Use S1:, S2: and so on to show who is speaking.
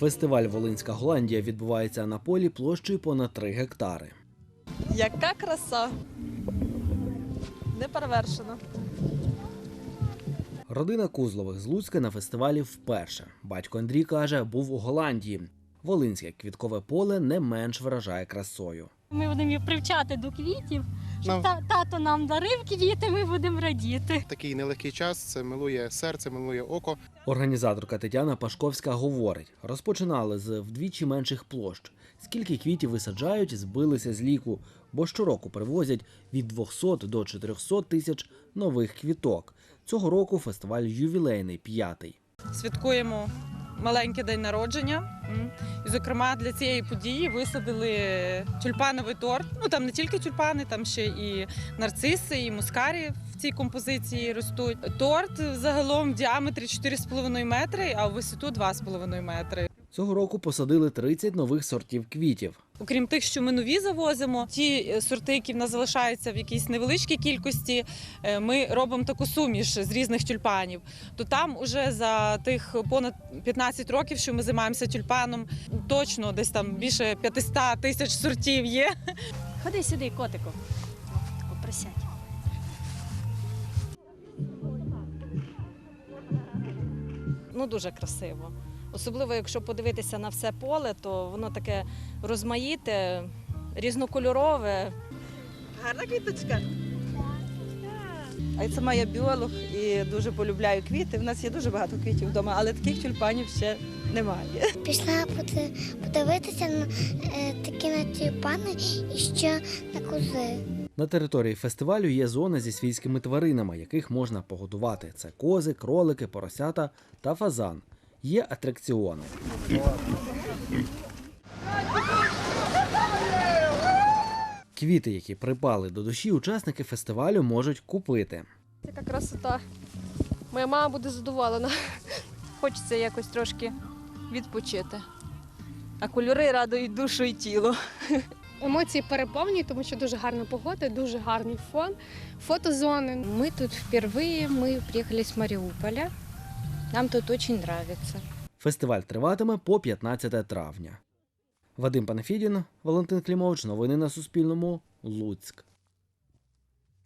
S1: Фестиваль Волинська Голландія відбувається на полі площею понад 3 гектари.
S2: Яка краса! Не перевершено.
S1: Родина Кузлових з Луцька на фестивалі вперше. Батько Андрій каже, був у Голландії. Волинське квіткове поле не менш вражає красою.
S3: Ми будемо їх привчати до квітів. Щоб
S4: Нам-
S3: та, тато нам дарив квіти, ми будемо радіти.
S4: Такий нелегкий час, це милує серце, милує око.
S1: Організаторка Тетяна Пашковська говорить: розпочинали з вдвічі менших площ. Скільки квітів висаджають, збилися з ліку, бо щороку привозять від 200 до 400 тисяч нових квіток. Цього року фестиваль ювілейний п'ятий.
S2: Святкуємо маленький день народження. І, зокрема, для цієї події висадили тюльпановий торт. Ну там не тільки тюльпани, там ще і нарциси, і мускарі в цій композиції ростуть. Торт загалом в діаметрі 4,5 метри, а в висоту 2,5 метри.
S1: Цього року посадили 30 нових сортів квітів.
S2: Окрім тих, що ми нові завозимо, ті е, сорти, які в нас залишаються в якійсь невеличкій кількості, е, ми робимо таку суміш з різних тюльпанів. То там уже за тих понад 15 років, що ми займаємося тюльпаном, точно десь там більше 500 тисяч сортів є.
S3: Ходи сюди, котику. Присядь.
S5: ну дуже красиво. Особливо, якщо подивитися на все поле, то воно таке розмаїте, різнокольорове.
S6: Гарна квіточка. А я сама я біолог і дуже полюбляю квіти. У нас є дуже багато квітів вдома, але таких тюльпанів ще немає.
S7: Пішла поди- подивитися на е, такі на тюльпани і ще на кози.
S1: На території фестивалю є зона зі свійськими тваринами, яких можна погодувати. Це кози, кролики, поросята та фазан Є атракціони. Квіти, які припали до душі, учасники фестивалю можуть купити.
S8: Яка красота. Моя мама буде задоволена. Хочеться якось трошки відпочити.
S6: А кольори радують душу і тіло.
S8: Емоції переповнюють, тому що дуже гарна погода, дуже гарний фон, фотозони.
S9: Мы тут впервые, мы приехали с Мариуполя. Нам тут дуже подобається.
S1: Фестиваль триватиме по 15 травня. Вадим Панафідін, Валентин Клімович. Новини на Суспільному. Луцьк.